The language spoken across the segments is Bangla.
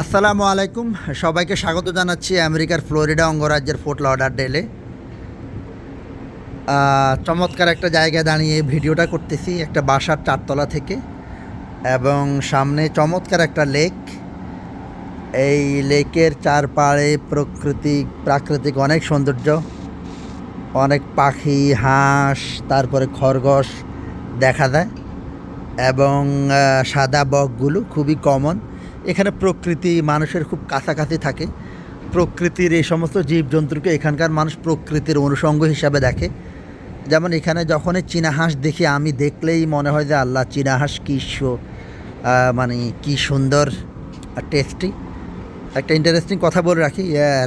আসসালামু আলাইকুম। সবাইকে স্বাগত জানাচ্ছি আমেরিকার ফ্লোরিডা অঙ্গরাজ্যের ফোর্ট লডারডেলে চমৎকার একটা জায়গায় দাঁড়িয়ে ভিডিওটা করতেছি, একটা বাসার চারতলা থেকে। এবং সামনে চমৎকার একটা লেক। এই লেকের চারপাড়ে প্রকৃতিক প্রাকৃতিক অনেক সৌন্দর্য। অনেক পাখি, হাঁস, তারপরে খরগোশ দেখা যায়। এবং সাদা বকগুলো খুবই কমন এখানে প্রকৃতি, মানুষের খুব কাছাকাছি থাকে। প্রকৃতির এই সমস্ত জীবজন্তুকে এখানকার মানুষ প্রকৃতির অনুষঙ্গ হিসাবে দেখে। যেমন এখানে যখনই চীনা হাঁস দেখি, আমি দেখলেই মনে হয় যে আল্লাহ, চীনা হাঁস কী মানে কী সুন্দর টেস্টি একটা ইন্টারেস্টিং কথা বলে রাখি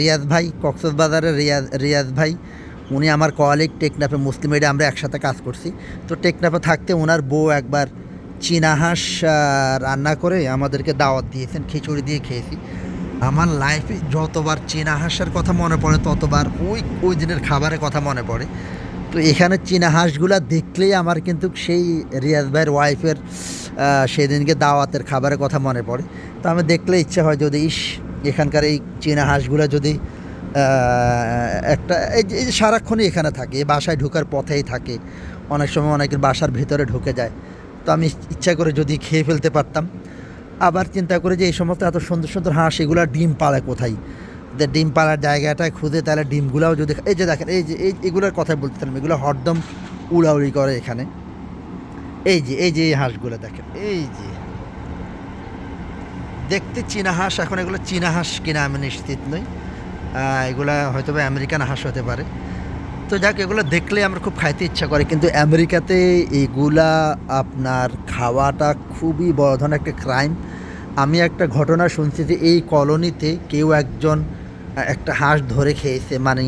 রিয়াজ ভাই, কক্সবাজারের রিয়াজ রিয়াজ ভাই, উনি আমার কলিগ টেকনাফে মুসলিম এডে আমরা একসাথে কাজ করছি। তো টেকনাফে থাকতে ওনার বউ একবার চীনা হাঁস রান্না করে আমাদেরকে দাওয়াত দিয়েছেন, খিচুড়ি দিয়ে খেয়েছি। আমার লাইফে যতবার চীনা হাঁসের কথা মনে পড়ে, ততবার ওই ওই দিনের খাবারের কথা মনে পড়ে। তো এখানে চীনা হাঁসগুলা দেখলেই আমার কিন্তু সেই রিয়াজ ভাইয়ের ওয়াইফের সেদিনকে দাওয়াতের খাবারের কথা মনে পড়ে। তো আমি দেখলে ইচ্ছে হয় যদি, ইস, এখানকার এই চীনা হাঁসগুলো যদি একটা, এই যে সারাক্ষণই এখানে থাকে বাসায় ঢোকার পথেই থাকে। অনেক সময় অনেকের বাসার ভেতরে ঢুকে যায়। তো আমি ইচ্ছা করে যদি খেয়ে ফেলতে পারতাম। আবার চিন্তা করে যে এই সমস্ত এত সুন্দর সুন্দর হাঁস এগুলো ডিম পাড়ে কোথায়? যে ডিম পাড়ার জায়গাটায় খুঁজে তাহলে ডিমগুলাও যদি এই যে দেখেন, এই যে, এই এগুলোর কথাই বলতেছিলাম এগুলো হরদম উড়াউড়ি করে এখানে। এই যে এই যে এই হাঁসগুলো দেখেন, এই যে। দেখতে চীনা হাঁস, এখন এগুলো চীনা হাঁস কিনা আমি নিশ্চিত নই। এগুলা হয়তো আমেরিকান হাঁস হতে পারে। তো যাক, এগুলো দেখলে আমার খুব খাইতে ইচ্ছা করে, কিন্তু আমেরিকাতে এগুলা আপনার খাওয়াটা খুবই বড় ধরনের একটা ক্রাইম আমি একটা ঘটনা শুনছি যে এই কলোনিতে কেউ একজন একটা হাঁস ধরে খেয়েছে মানে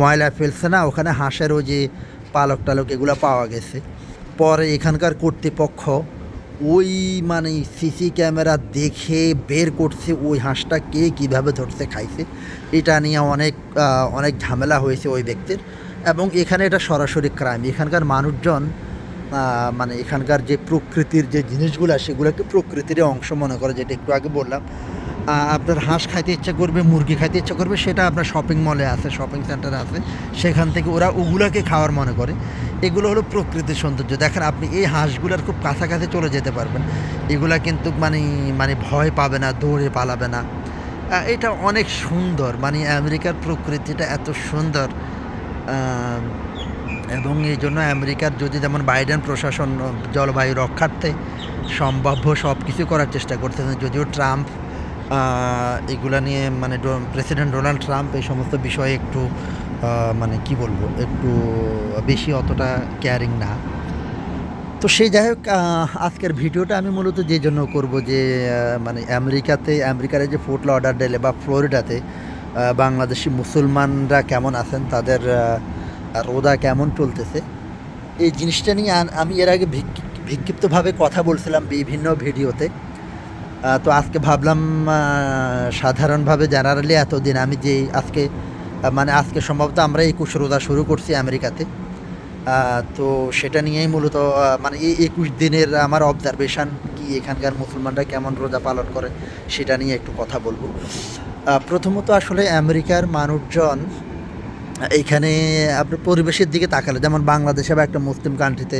ময়লা ফেলছে না, ওখানে হাঁসের ওই যে পালক টালক এগুলো পাওয়া গেছে। পরে এখানকার কর্তৃপক্ষ ওই মানে সিসি ক্যামেরা দেখে বের করছে ওই হাঁসটা কে কীভাবে ধরছে, খাইছে। এটা নিয়ে অনেক অনেক ঝামেলা হয়েছে ওই ব্যক্তির। এবং এখানে এটা সরাসরি ক্রাইম এখানকার মানুষজন মানে এখানকার যে প্রকৃতির যে জিনিসগুলো, সেগুলোকে প্রকৃতির অংশ মনে করে, যেটা একটু আগে বললাম। আপনার হাঁস খাইতে ইচ্ছা করবে, মুরগি খাইতে ইচ্ছা করবে, সেটা আপনার শপিং মলে আছে শপিং সেন্টারে আছে। সেখান থেকে ওরা ওগুলাকে খাওয়ার মনে করে। এগুলো হলো প্রকৃতির সৌন্দর্য। দেখেন, আপনি এই হাঁসগুলোর খুব কাছাকাছি চলে যেতে পারবেন। এগুলা কিন্তু মানে মানে ভয় পাবে না, দৌড়ে পালাবে না। এটা অনেক সুন্দর। মানে আমেরিকার প্রকৃতিটা এত সুন্দর। এবং এই জন্য আমেরিকার যদি যেমন বাইডেন প্রশাসন জলবায়ু রক্ষার্থে সম্ভাব্য সব কিছু করার চেষ্টা করতেছেন যদিও ট্রাম্প এগুলা নিয়ে মানে প্রেসিডেন্ট ডোনাল্ড ট্রাম্প এই সমস্ত বিষয়ে একটু মানে কি বলব, একটু বেশি অতটা কেয়ারিং না। তো সেই যাই হোক আজকের ভিডিওটা আমি মূলত যে জন্য করব যে মানে আমেরিকাতে, আমেরিকার যে ফোর্ট লডারডেলে বা ফ্লোরিডাতে বাংলাদেশি মুসলমানরা কেমন আছেন, তাদের রোদা কেমন চলতেছে? এই জিনিসটা নিয়ে আমি এর আগে বিক্ষিপ্তভাবে কথা বলছিলাম বিভিন্ন ভিডিওতে। তো আজকে ভাবলাম সাধারণভাবে জেনারেলি এতদিন আমি যে আজকে মানে আজকে সম্ভবত আমরা একুশ রোজা শুরু করছি আমেরিকাতে। তো সেটা নিয়েই মূলত মানে এই একুশ দিনের আমার অবজারভেশন কি এখানকার মুসলমানরা কেমন রোজা পালন করে, সেটা নিয়ে একটু কথা বলব। প্রথমত আসলে আমেরিকার মানুষজন এইখানে আপনার পরিবেশের দিকে তাকালে, যেমন বাংলাদেশে বা একটা মুসলিম কান্ট্রিতে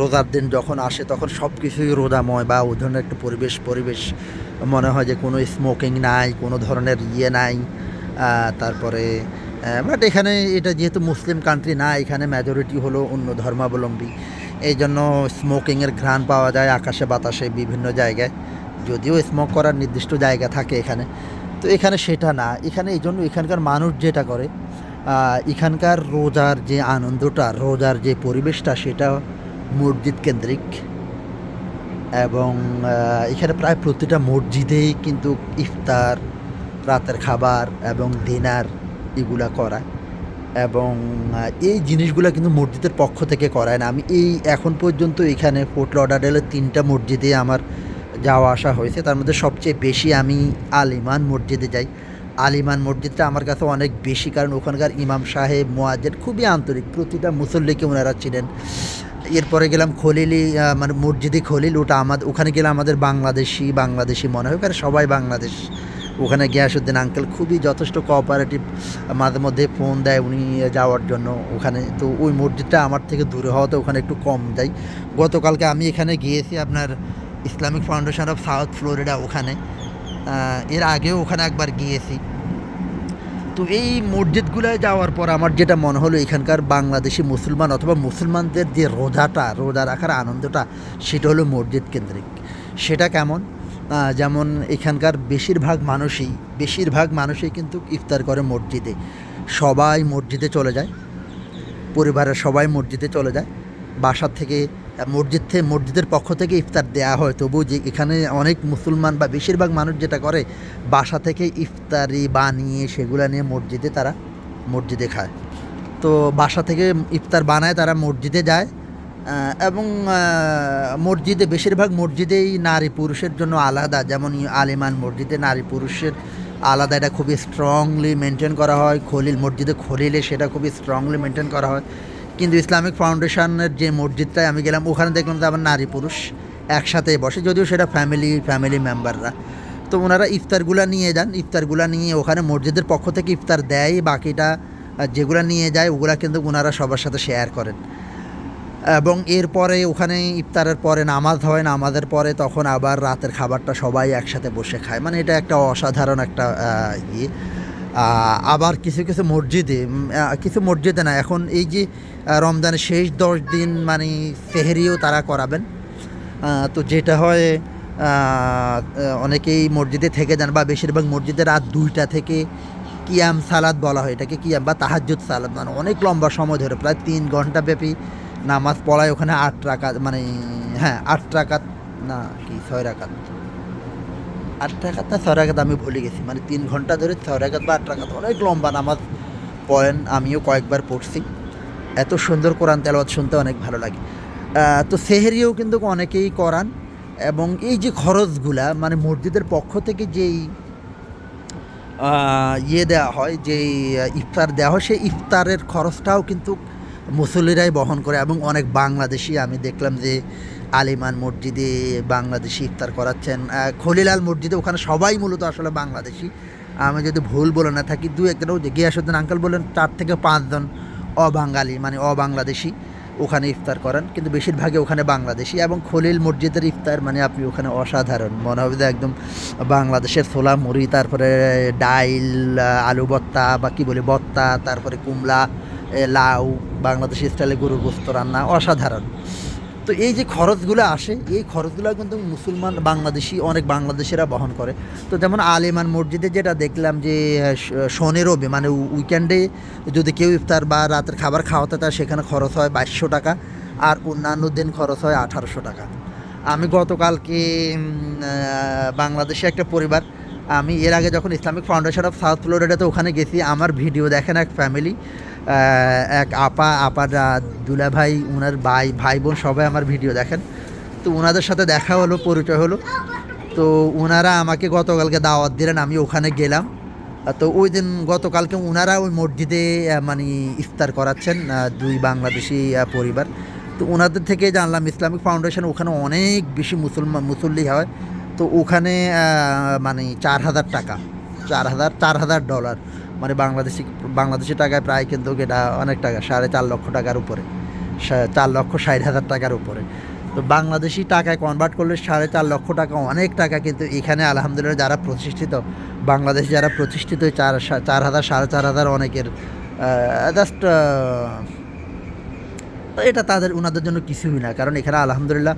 রোজার দিন যখন আসে, তখন সব কিছুই রোজাময় বা ওই ধরনের একটা পরিবেশ পরিবেশ মনে হয় যে কোনো স্মোকিং নাই, কোনো ধরনের ইয়ে নাই। তারপরে বাট এখানে এটা যেহেতু মুসলিম কান্ট্রি না, এখানে মেজরিটি হলো অন্য ধর্মাবলম্বী। এই জন্য স্মোকিংয়ের ঘ্রাণ পাওয়া যায় আকাশে বাতাসে বিভিন্ন জায়গায়। যদিও স্মোক করার নির্দিষ্ট জায়গা থাকে এখানে। তো এখানে সেটা না। এখানে এই জন্য এখানকার মানুষ যেটা করে এখানকার রোজার যে আনন্দটা, রোজার যে পরিবেশটা, সেটা মসজিদ কেন্দ্রিক। এবং এখানে প্রায় প্রতিটা মসজিদেই কিন্তু ইফতার, রাতের খাবার এবং ডিনার এগুলা করা এবং এই জিনিসগুলো কিন্তু মসজিদের পক্ষ থেকে করায় না। আমি এই এখন পর্যন্ত এখানে ফোর্ট লডারডেলের তিনটা মসজিদে আমার যাওয়া আসা হয়েছে। তার মধ্যে সবচেয়ে বেশি আমি আলিমান মসজিদে যাই। আলিমান মসজিদটা আমার কাছে অনেক বেশি, কারণ ওখানকার ইমাম সাহেব মোয়াজ্জেদ খুবই আন্তরিক, প্রতিটা মুসল্লিকে ওনারা ছিলেন এরপরে গেলাম খলিলি মানে মসজিদে খলিল, ওটা আমাদের ওখানে গেলে আমাদের বাংলাদেশি বাংলাদেশি মনে হয়, কারণ সবাই বাংলাদেশ। ওখানে গিয়াসুদ্দিন আঙ্কেল খুবই যথেষ্ট কোঅপারেটিভ মাঝে মধ্যে ফোন দেয় উনি যাওয়ার জন্য ওখানে। তো ওই মসজিদটা আমার থেকে দূরে হওয়াতে ওখানে একটু কম যাই। গতকালকে আমি এখানে গিয়েছি আপনার Islamic foundation of south Florida ওখানে। এর আগেও ওখানে একবার গিয়েছি। তো এই মসজিদগুলোয় যাওয়ার পর আমার যেটা মনে হলো, এখানকার বাংলাদেশি মুসলমান অথবা মুসলমানদের যে রোজাটা, রোজা রাখার আনন্দটা, সেটা হলো মসজিদ কেন্দ্রিক। সেটা কেমন? যেমন এখানকার বেশিরভাগ মানুষই বেশিরভাগ মানুষই কিন্তু ইফতার করে মসজিদে। সবাই মসজিদে চলে যায়। পরিবারের সবাই মসজিদে চলে যায়। বাসার থেকে মসজিদ থেকে মসজিদের পক্ষ থেকে ইফতার দেওয়া হয়। তবু যে এখানে অনেক মুসলমান বা বেশিরভাগ মানুষ যেটা করে, বাসা থেকে ইফতারি বানিয়ে সেগুলো নিয়ে মসজিদে তারা মসজিদে খায়। তো বাসা থেকে ইফতার বানায়, তারা মসজিদে যায়। এবং মসজিদে বেশিরভাগ মসজিদেই নারী পুরুষের জন্য আলাদা। যেমন আলিমান মসজিদে নারী পুরুষের আলাদা, এটা খুবই স্ট্রংলি মেনটেন করা হয়। খলিল মসজিদে খলিলে সেটা খুবই স্ট্রংলি মেনটেন করা হয়। কিন্তু ইসলামিক ফাউন্ডেশনের যে মসজিদটায় আমি গেলাম, ওখানে দেখলাম যে আবার নারী পুরুষ একসাথে বসে, যদিও সেটা ফ্যামিলি ফ্যামিলি মেম্বাররা তো ওনারা ইফতারগুলা নিয়ে যান, ইফতারগুলা নিয়ে ওখানে মসজিদের পক্ষ থেকে ইফতার দেয়, বাকিটা যেগুলা নিয়ে যায়, ওগুলা কিন্তু ওনারা সবার সাথে শেয়ার করেন। এবং এরপরে ওখানে ইফতারের পরে নামাজ হয়, নামাজের পরে তখন আবার রাতের খাবারটা সবাই একসাথে বসে খায়। মানে এটা একটা অসাধারণ একটা ইয়ে। আবার কিছু কিছু মসজিদে কিছু মসজিদে না, এখন এই যে রমজানের শেষ দশ দিন মানে সেহেরিও তারা করাবেন। তো যেটা হয় অনেকেই মসজিদে থেকে যান, বা বেশিরভাগ মসজিদে রাত দুইটা থেকে কিয়াম সালাদ বলা হয়, এটাকে কিয়াম বা তাহাজ্জুদ সালাদ মানে অনেক লম্বা সময় ধরে, প্রায় তিন ঘণ্টা ব্যাপী নামাজ পড়ায় ওখানে আট রাকাত মানে হ্যাঁ আট রাকাত, না কি, ছয় রাকাত। আট রাকাত না ছয় আমি ভুলে গেছি। মানে তিন ঘণ্টা ধরে ছয় রাকাত বা আট রাকাত অনেক লম্বা নামাজ পড়েন আমিও কয়েকবার পড়ছি। এত সুন্দর কোরআন তেলাওয়াত শুনতে অনেক ভালো লাগে। তো সেহেরিও কিন্তু অনেকেই করান এবং এই যে খরচগুলা মানে মসজিদের পক্ষ থেকে যেই ইয়ে দেওয়া হয় আহ, ইফতার দেওয়া হয় সেই ইফতারের খরচটাও কিন্তু মুসল্লিরাই বহন করে এবং অনেক বাংলাদেশি আমি দেখলাম যে আলিমান মসজিদে বাংলাদেশি ইফতার করাচ্ছেন। খলিলাল মসজিদে ওখানে সবাই মূলত আসলে বাংলাদেশি। আমি যদি ভুল বলে না থাকি, দু ওই যে গিয়াসুদ্দিন আঙ্কেল বলেন চার থেকে পাঁচজন অবাঙালি মানে অবাংলাদেশি ওখানে ইফতার করেন। কিন্তু বেশিরভাগই ওখানে বাংলাদেশি এবং খলিল মসজিদের ইফতার মানে আপনি ওখানে অসাধারণ। মনে হবে যে একদম বাংলাদেশের ছোলা, মুড়ি, তারপরে ডাইল আলু বত্তা বা কী বলি ভর্তা, তারপরে কুমলা লাউ, বাংলাদেশি স্টাইলে গরুর গোস্ত রান্না অসাধারণ। তো এই যে খরচগুলো আসে, এই খরচগুলো কিন্তু মুসলমান বাংলাদেশি, অনেক বাংলাদেশিরা বহন করে। তো যেমন আলিমান মসজিদে যেটা দেখলাম যে শনি রবি মানে উইকেন্ডে যদি কেউ ইফতার বা রাতের খাবার খাওয়াতে তার সেখানে খরচ হয় বাইশশো টাকা আর অন্যান্য দিন খরচ হয় আঠারোশো টাকা। আমি গতকালকে বাংলাদেশে একটা পরিবার, আমি এর আগে যখন ইসলামিক ফাউন্ডেশন অফ সাউথ ফ্লোরিডাতে ওখানে গেছি, আমার ভিডিও দেখেন এক ফ্যামিলি এক আপা আপার দুলা ভাই ওনার ভাই ভাই বোন সবাই আমার ভিডিও দেখেন। তো ওনাদের সাথে দেখা হলো, পরিচয় হলো। তো ওনারা আমাকে গতকালকে দাওয়াত দিলেন, আমি ওখানে গেলাম। তো ওই দিন গতকালকে ওনারা ওই মসজিদে মানে ইফতার করাচ্ছেন দুই বাংলাদেশি পরিবার। তো ওনাদের থেকে জানলাম, ইসলামিক ফাউন্ডেশন ওখানে অনেক বেশি মুসলমান, মুসল্লি হয়। তো ওখানে মানে চার হাজার টাকা। চার হাজার চার হাজার ডলার। মানে বাংলাদেশি বাংলাদেশি টাকায় প্রায় কিন্তু এটা অনেক টাকা, সাড়ে চার লক্ষ টাকার উপরে। চার লক্ষ ষাট হাজার টাকার উপরে। তো বাংলাদেশি টাকায় কনভার্ট করলে সাড়ে চার লক্ষ টাকা, অনেক টাকা কিন্তু এখানে আলহামদুলিল্লাহ যারা প্রতিষ্ঠিত, বাংলাদেশে যারা প্রতিষ্ঠিত, চার চার হাজার, সাড়ে চার হাজার অনেকের জাস্ট এটা তাদের ওনাদের জন্য কিছুই না। কারণ এখানে আলহামদুলিল্লাহ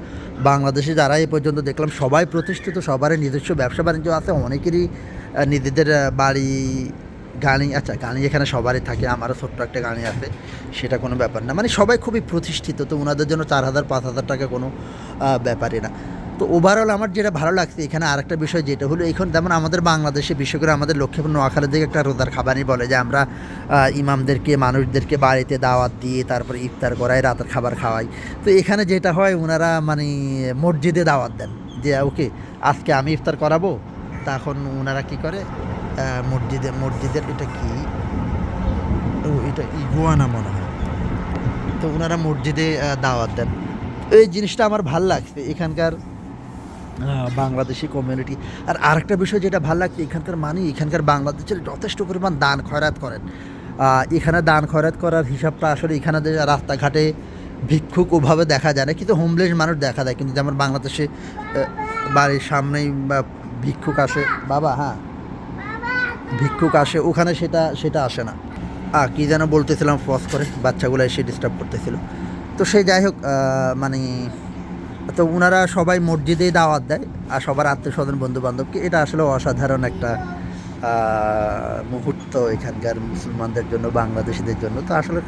বাংলাদেশে যারা এ পর্যন্ত দেখলাম সবাই প্রতিষ্ঠিত, সবারই নিজস্ব ব্যবসা বাণিজ্য আছে, অনেকেরই নিজেদের বাড়ি গানি আচ্ছা গানি এখানে সবারই থাকে, আমারও ছোট্ট একটা গানি আছে, সেটা কোনো ব্যাপার না। মানে সবাই খুবই প্রতিষ্ঠিত, তো ওনাদের জন্য চার হাজার, পাঁচ হাজার টাকা কোনো ব্যাপারই না। তো ওভারঅল আমার যেটা ভালো লাগছে এখানে আরেকটা বিষয় যেটা হলো, এখন যেমন আমাদের বাংলাদেশে বিশেষ করে আমাদের লক্ষ্মীপুর নোয়াখালীর দিকে একটা রোজার খাবারই বলে যে আমরা ইমামদেরকে, মানুষদেরকে বাড়িতে দাওয়াত দিয়ে তারপরে ইফতার করাই, রাতের খাবার খাওয়াই। তো এখানে যেটা হয় ওনারা মানে মসজিদে দাওয়াত দেন যে, ওকে, আজকে আমি ইফতার করাবো। তখন ওনারা কি করে মসজিদে, মসজিদের এটা কি? ও, এটা ইগুয়ানা মনে হয়। তো ওনারা মসজিদে দাওয়াত দেন। এই জিনিসটা আমার ভালো লাগছে। এখানকার বাংলাদেশি কমিউনিটি আর আরেকটা বিষয় যেটা ভালো লাগছে এখানকার মানুষ এখানকার বাংলাদেশের যথেষ্ট পরিমাণ দান খয়রাত করেন। এখানে দান খয়রাত করার হিসাবটা আসলে এখানে রাস্তাঘাটে ভিক্ষুক ওভাবে দেখা যায় না কিন্তু হোমলেস মানুষ দেখা যায়। কিন্তু যেমন বাংলাদেশে বাড়ির সামনেই ভিক্ষুক আসে বাবা হ্যাঁ। ভিক্ষুক আসে ওখানে সেটা সেটা আসে না। আহ, কী যেন বলতেছিলাম ফস করে বাচ্চাগুলো এসে ডিস্টার্ব করতেছিল। তো সে যাই হোক মানে তো ওনারা সবাই মসজিদেই দাওয়াত দেয় আর সবার আত্মীয় স্বজন বন্ধু বান্ধবকে এটা আসলে অসাধারণ একটা মুহূর্ত এখানকার মুসলমানদের জন্য, বাংলাদেশিদের জন্য। তো আসলে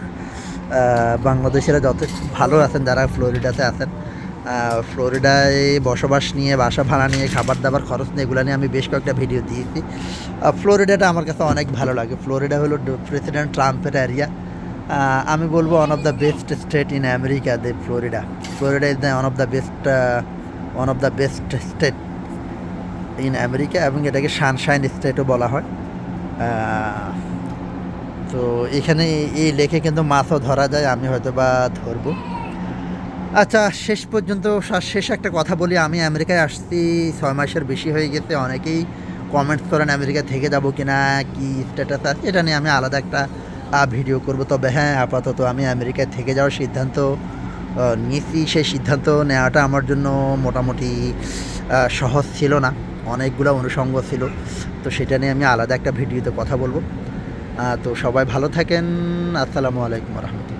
বাংলাদেশিরা যথেষ্ট ভালো আছেন, যারা ফ্লোরিডাতে আছেন ফ্লোরিডায় বসবাস নিয়ে, বাসা ভাড়া নিয়ে খাবার দাবার খরচ নিয়ে, এগুলো নিয়ে আমি বেশ কয়েকটা ভিডিও দিয়েছি। ফ্লোরিডাটা আমার কাছে অনেক ভালো লাগে। ফ্লোরিডা হলো প্রেসিডেন্ট ট্রাম্পের এরিয়া। আমি বলব one of the best state in America they Florida Florida is the one of the best one of the best state in America এবং এটাকে সানশাইন স্টেটও বলা হয়। তো এখানে এই লেখে কিন্তু মাছও ধরা যায়, আমি হয়তো বা ধরবো। আচ্ছা শেষ পর্যন্ত শেষ একটা কথা বলি, আমি আমেরিকায় আসছি, ছয় মাসের বেশি হয়ে গেছে, অনেকেই কমেন্টস করেন আমেরিকা থেকে যাব কি না কি স্ট্যাটাস আছে, এটা নিয়ে আমি আলাদা একটা ভিডিও করব। তবে হ্যাঁ আপাতত আমি আমেরিকায় থেকে যাওয়ার সিদ্ধান্ত নিয়েছি। সেই সিদ্ধান্ত নেওয়াটা আমার জন্য মোটামুটি সহজ ছিল না। অনেকগুলো অনুষঙ্গ ছিল। তো সেটা নিয়ে আমি আলাদা একটা ভিডিওতে কথা বলব। তো সবাই ভালো থাকেন। আসসালামু আলাইকুম রহমতুল্লাহ।